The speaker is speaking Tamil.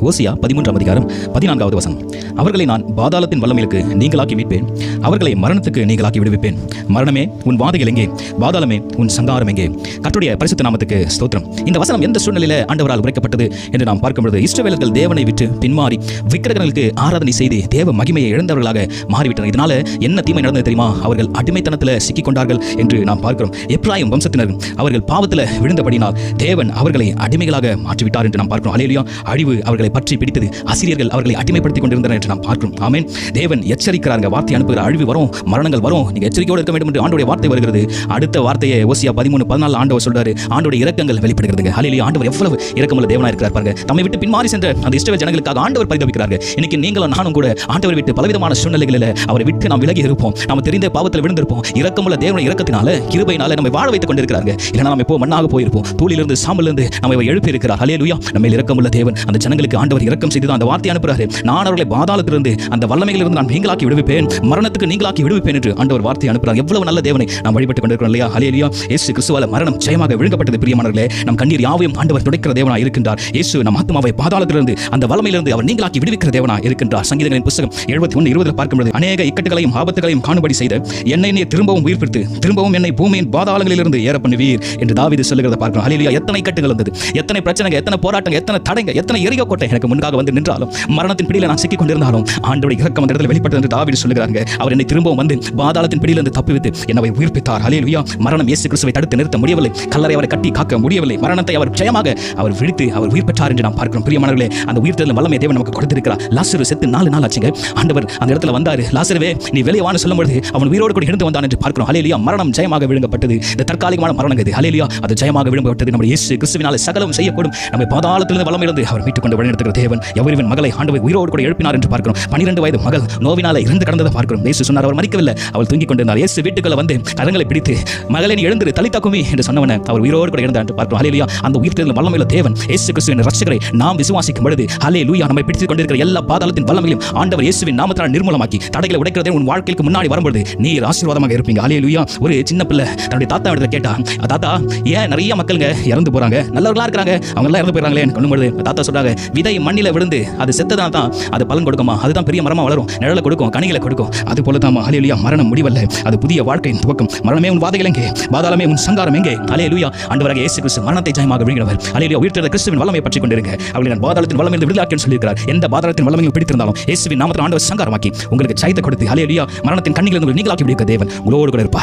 ஓசியா பதிமூன்றாம் அதிகாரம் பதினான்காவது வசனம். அவர்களை நான் பாதாளத்தின் வல்லமைகளுக்கு நீங்களாக்கி மீட்பேன். அவர்களை மரணத்துக்கு நீங்களாக்கி விடுவிப்பேன். மரணமே உன் வாதைகள் எங்கே? பாதாளமே உன் சங்காரம் எங்கே? கர்த்தருடைய பரிசுத்த நாமத்துக்கு ஸ்தோத்திரம். இந்த வசனம் எந்த சூழ்நிலையில் ஆண்டவரால் உரைக்கப்பட்டது என்று நாம் பார்க்கும் பொழுது இஸ்ரவேலர்கள் தேவனை விட்டு பின்மாறி விக்கிரகங்களுக்கு ஆராதனை செய்து தேவ மகிமையை இழந்தவர்களாக மாறிவிட்டனர். இதனால என்ன தீமை நடந்தது தெரியுமா? அவர்கள் அடிமைத்தனத்தில் சிக்கிக் கொண்டார்கள் என்று நாம் பார்க்கிறோம். எப்ராயும் வம்சத்தினர் அவர்கள் பாவத்தில் விழுந்தபடினால் தேவன் அவர்களை அடிமைகளாக மாற்றிவிட்டார் என்று நாம் பார்க்கிறோம். அலையிலையும் அழிவு அவர்களை பற்றி பிடித்தது. ஆசிரியர்கள் அவர்களை அடிமைப்படுத்திக் கொண்டிருந்தனர் என்று நாம் பார்க்கிறோம். ஆமேன். தேவன் எச்சரிக்கிறாங்க வார்த்தை அனுப்புகிற அழிவு வரும் மரணங்கள் வரும். நீங்க எச்சரிக்கையோடு இருக்க வேண்டும் என்று ஆண்டோடைய வார்த்தை வருகிறது. அடுத்த வார்த்தையை ஓசியா பதிமூணு பதினாலு ஆண்டவர் சொல்றாரு. ஆண்டோடைய இறக்கங்கள் வெளிப்படுகிறது அலையிலேயே ஆண்டவர் எவ்வளவு இறக்கமுள்ள தேவனா இருக்கிறார் பாருங்க. தம்மை விட்டு பின்மாறி சென்ற அந்த இஸ்ரவேல் ஜனங்களுக்காக ஆண்டவர் பரிதவிக்கிறார்கள் இன்னைக்கு நீங்களும் நானும் கூட ஆண்டவர் விட்டு பலவிதமான சூழ்நிலைகளில் அவரை விட்டு நாம் விலகி இருப்போம். நம்ம தெரிந்த பாவத்தில் விழுந்திருப்போம். இறக்கமுள்ள தேவனுடைய இறக்கத்தினால கிருபையினால நம்மை வாழ வைத்துக் கொண்டிருக்கிறாங்க இல்லைனா நம்ம எப்போ மண்ணாக போயிருப்போம். தூளிலிருந்து சாம்பலிருந்து நம்ம எழுப்பி இருக்கிறார் ஹலே லுயா நம்ம இறக்கமுள்ள தேவன். அந்த ஜனங்களுக்கு ஆண்டவர் இரக்கம் செய்து தான் அந்த வார்த்தை அனுப்புகிறாரு நான் அவர்களை பாதாளத்திலிருந்து அந்த வல்லமைகளிலிருந்து நான் நீங்களாக்கி விடுவிப்பேன். மரணத்துக்கு நீங்களாக்கி விடுவிப்பேன் என்று ஆண்டவர் வார்த்தை அனுப்புகிறார் எவ்வளவு நல்ல தேவனை நாம் வழிபட்டு கொண்டிருக்கிறோம் இல்லையா? ஹலே லுயா இயேசு கிறிஸ்துவால மரணம் ஜெயமாக விழுங்கப்பட்டது பிரியமானவர்களே. நம் கண்ணீர் யாவையும் ஆண்டவர் துடைக்கிற தேவனாக இருக்கின்றார். இயேசு நம் ஆத்மாவை பாதாளத்திலிருந்து அந்த வல்லமையிலிருந்து அவர் நீங்களாக்கி விடுவிக்கிற தேவனாக இருக்கின்றார். சங்கீதங்களின் புத்தகம் எழுபத்தி ஒன்று இருபதில் பார்க்கும்போது அநேக இக்கட்டுகளையும் ஆபத்துகளையும் காணும்படி செய்த என்னை நீ திரும்பவும் உயிர்ப்பித்து திரும்பவும் என்னை பூமியின் பாதாளங்களிலிருந்து ஏற பண்ணுவீர் என்று தாவிது சொல்லுகிறத பார்க்கிறோம். ஹalleluya. எத்தனை இக்கட்டுகள் இருந்தது எத்தனை பிரச்சனைகள் எத்தனை போராட்டங்கள் எத்தனை தடைங்க எத்தனை எரிக கோட்டை எனக்கு முன்பாக வந்து நின்றாலும் மரணத்தின் பிடியில் நான் சிக்கிக் கொண்டிருந்தாலும் ஆண்டோடைய இறக்கம் அந்த இடத்துல வெளிப்பட்டது என்று தாவிடு சொல்லுகிறாங்க அவர் என்னை திரும்பவும் வந்து பாதாளத்தின் பிடியிலிருந்து தப்பிவித்து என்னை உயிர்ப்பித்தார். அலையிலுயா மரணம் இயேசு கிறிஸ்துவை தடுத்து நிறுத்த முடியவில்லை. கல்லறை அவரை கட்டி காக்க முடியவில்லை. மரணத்தை அவர் ஜெயமாக அவர் விழித்து அவர் உயிர் பெற்றார் என்று நாம் பார்க்கிறோம். பிரியமானவர்களே அந்த உயிர்த்தெழுதல் வல்லமை தேவன் நமக்கு கொடுத்திருக்கிறார். லாசரு செத்து நாலு நாள் ஆச்சுங்க ஆண்டவர் அந்த இடத்துல வந்தார். லாசருவே நீ வெளியே வான்னு சொல்லும் பொழுது அவன் உயிரோடு கூட இருந்து வந்தான் என்று பார்க்கிறோம். அலையிலியா மரணம் ஜெயமாக விழுங்கப்பட்டது. இந்த தற்காலிகமான மரணம் இது ஹalleluya. அது ஜெயமாக விழுங்கப்பட்டது. நம்ம இயேசு கிறிஸ்துவினாலே சகலம் செய்யக்கூடும். நம்மை பாதாளத்திலிருந்து வல்லமையிலிருந்து அவர் மீட்டுக் கொண்டு வழிநடத்துகிற தேவன் எவரின் மகளை ஆண்டவை உயிரோடு கூட எழுப்பினார் என்று பார்க்கிறோம். பன்னிரண்டு வயது மகள் நோவினால இருந்து கடந்ததை பார்க்கிறோம். இயேசு சொன்னார் அவர் மறிக்கவில்லை. அவள் தூங்கிக் கொண்டிருந்தார். இயேசு வீட்டுக்குள்ள வந்து கரங்களை பிடித்து மகளை நீ எழுந்திரு தலித்தா குமி என்று சொன்னவன அவர் உயிரோடு கூட இருந்தார் என்று பார்க்கிறோம். ஹalleluya. அந்த உயிர்த்தெழுந்த வல்லமையில தேவன் இயேசு கிறிஸ்துவின் ரட்சகரை நாம் விசுவாசிக்கும் பொழுது ஹalleluya நம்மை பிடித்துக் கொண்டிருக்கிற எல்லா பாதாளத்தின் வல்லமையும் ஆண்டவர் இயேசுவின் நாமத்தால் நிர்மூலமாக்கி தடைகளை உடைக்கிறதே உன் வாழ்க்கைக்கு முன்னாடி வரும்பொழுது நீர் ஆசீர்வாதமாக இருப்பீங்க. ஹalleluya. ஒரு சின்ன பிள்ளை தன்னுடைய தாத்தா இடத்துல கேட்டா தாத்தா ஏன் நிறைய மக்களுங்க இறந்து போறாங்க? நல்லவர்களா இருக்கிறாங்க? அவங்க எல்லாம் இறந்து போயிறாங்களே சொல்லும்போது தாத்தா சொல்றாங்க விதை மண்ணில விழுந்து அது செத்ததான் தான் அது பலன் கொடுக்குமா? அதுதான் பெரிய மரமா வளரும். நிழலை கொடுக்கும் கனிகளை கொடுக்கும். அது போல தான் ஹalleluya மரணம் முடிவல்ல. அது புதிய வாழ்க்கையின் துவக்கம். மரணமே உன் வாதைகள் எங்கே? பாதாளமே உன் சங்காரம் எங்கே? ஹalleluya ஆண்டவராக இயேசு கிறிஸ்து மரணத்தை ஜெயமாக விழுங்கினவர் ஹalleluya உயிர்த்தெழுந்த கிறிஸ்துவின் வல்லமை பற்றி கொண்டிருங்க. அவளை நான் பாதாளத்தின் வல்லமையில் விடுதலாக்கி சொல்லியிருக்கிறார். எந்த பாதாளத்தின் வல்லமையில் பிடித்திருந்தாலும் இயேசுவின் நாமத்தில் ஆண்டவர் சங்காரமாக்கி உங்களுக்கு ஜெயத்தை கொடுத்து ஹalleluya மரணத்தின் கண்ணிலிருந்து உங்களை நீங்களாக்கி விடுக்க தேவன் உங்களோடு கூட இருப்பார்.